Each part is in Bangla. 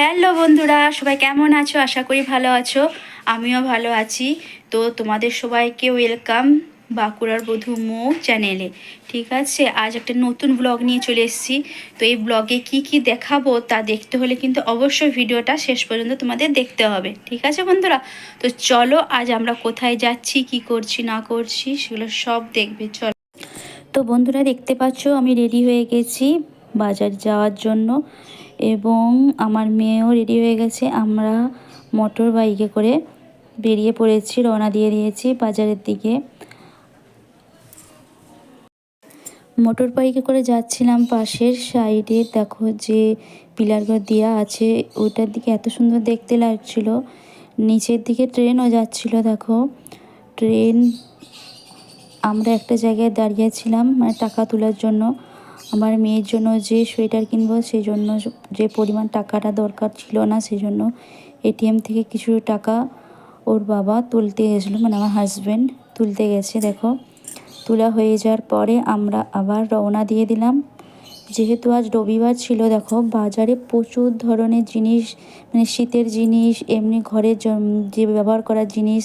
হ্যালো বন্ধুরা, সবাই কেমন আছো? আশা করি ভালো আছো। আমিও ভালো আছি। তো তোমাদের সবাইকে ওয়েলকাম বাঁকুড়ার বধূ মো চ্যানেলে। ঠিক আছে, আজ একটা নতুন ব্লগ নিয়ে চলে এসেছি। তো এই ব্লগে কি কি দেখাবো তা দেখতে হলে কিন্তু অবশ্যই ভিডিওটা শেষ পর্যন্ত তোমাদের দেখতে হবে। ঠিক আছে বন্ধুরা? তো চলো, আজ আমরা কোথায় যাচ্ছি, কি করছি, না করছি, সেগুলো সব দেখবে। চলো। তো বন্ধুরা, দেখতে পাচ্ছ আমি রেডি হয়ে গেছি বাজার যাওয়ার জন্য। এবং আমার মেয়েও রেডি হয়ে গেছে। আমরা মোটর বাইকে করে বেরিয়ে পড়েছি, রওনা দিয়ে দিয়েছি বাজারের দিকে। মোটর বাইকে করে যাচ্ছিলাম পাশের সাইডে দেখো যে পিলারঘর দেওয়া আছে, ওইটার দিকে এত সুন্দর দেখতে লাগছিল। নিচের দিকে ট্রেনও যাচ্ছিল, দেখো। ট্রেন আমরা একটা জায়গায় দাঁড়িয়েছিলাম মানে টাকা তোলার জন্য। আমার মেয়ের জন্য যে সোয়েটার কিনবো, সেই জন্য যে পরিমাণ টাকাটা দরকার ছিল না, সেই জন্য এটিএম থেকে কিছু টাকা ওর বাবা তুলতে গেছিল মানে আমার হাজব্যান্ড তুলতে গেছে, দেখো। তোলা হয়ে যাওয়ার পরে আমরা আবার রওনা দিয়ে দিলাম। যেহেতু আজ রবিবার ছিল, দেখো, বাজারে প্রচুর ধরনের জিনিস মানে শীতের জিনিস, এমনি ঘরের যে ব্যবহার করার জিনিস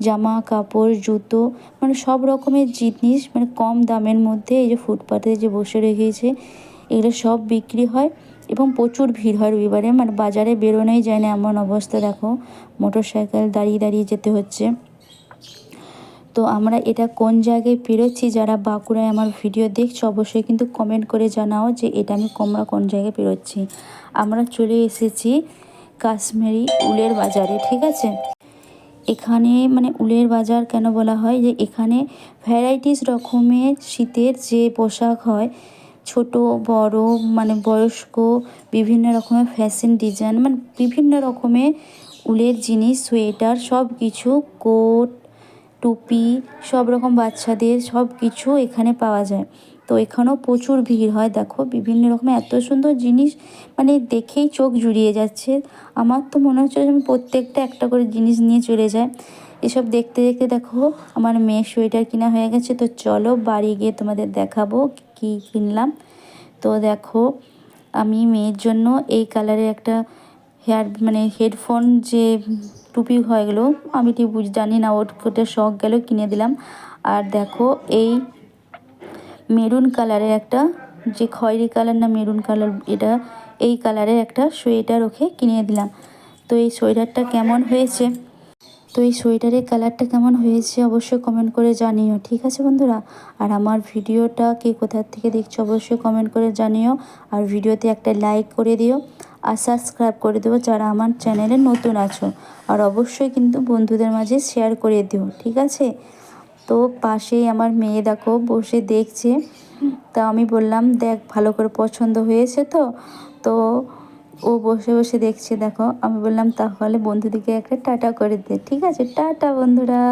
জামা কাপড় জুতো মানে সব রকমের জিনিস মানে কম দামের মধ্যে এই যে ফুটপাতে যে বসে রেখেছে, এগুলো সব বিক্রি হয় এবং প্রচুর ভিড় হয় রবিবারে। মানে বাজারে বেরোনোই যায় না, এমন অবস্থা। দেখো মোটর সাইকেল দাঁড়িয়ে দাঁড়িয়ে যেতে হচ্ছে। তো আমরা এটা কোন জায়গায় পেরোচ্ছি যারা বাঁকুড়ায় আমার ভিডিও দেখছ, অবশ্যই কিন্তু কমেন্ট করে জানাও যে এটা আমি কোমরা কোন জায়গায় পেরোচ্ছি। আমরা চলে এসেছি কাশ্মীরি উলের বাজারে, ঠিক আছে? এখানে মানে উলের বাজার কেন বলা হয়? যে এখানে ভ্যারাইটিস রকমের শীতের যে পোশাক হয়, ছোট, বড় মানে বয়স্ক, বিভিন্ন রকমের ফ্যাশন ডিজাইন মানে বিভিন্ন রকমের উলের জিনিস, সোয়েটার সব কিছু কোট, টুপি সব রকম বাচ্চাদের সব কিছু এখানে পাওয়া যায়। তো এখানেও প্রচুর ভিড় হয়। দেখো, বিভিন্ন রকমের এত সুন্দর জিনিস মানে দেখেই চোখ জুড়িয়ে যাচ্ছে। আমার তো মনে হচ্ছে আমি প্রত্যেকটা একটা করে জিনিস নিয়ে চলে যায়। এসব দেখতে দেখতে দেখো, আমার মেয়ের সোয়েটার কিনা হয়ে গেছে। তো চলো বাড়ি গিয়ে তোমাদের দেখাবো কি কিনলাম। তো দেখো, আমি মেয়ের জন্য এই কালারের একটা হেয়ার মানে হেডফোন যে টুপি হয়ে গেলো, আমি ঠিক বুঝ, জানি না ওটা শখ গেল কিনে দিলাম। আর দেখো, এই মেরুন কালারের একটা, যে খয়েরি কালার না মেরুন কালার, এটা এই কালারের একটা সোয়েটার ওকে কিনে দিলাম। তো এই সোয়েটারটা কেমন হয়েছে? তো এই সোয়েটারের কালারটা কেমন হয়েছে অবশ্যই কমেন্ট করে জানিও, ঠিক আছে বন্ধুরা? আর আমার ভিডিওটা কে কোথা থেকে দেখছ অবশ্যই কমেন্ট করে জানিও, আর ভিডিওতে একটা লাইক করে দিও, আর সাবস্ক্রাইব করে দেবো যারা আমার চ্যানেলে নতুন আছো। আর অবশ্যই কিন্তু বন্ধুদের মাঝে শেয়ার করে দিও, ঠিক আছে? তো পাশেই আমার মেয়ে দেখো বসে দেখছে। তা আমি বললাম, দেখ, ভালো করে পছন্দ হয়েছে তো? তো ও বসে বসে দেখছে, দেখো। আমি বললাম, তাহলে বন্ধুদেরকে একটা টাটা করে দে, ঠিক আছে? টাটা বন্ধুরা।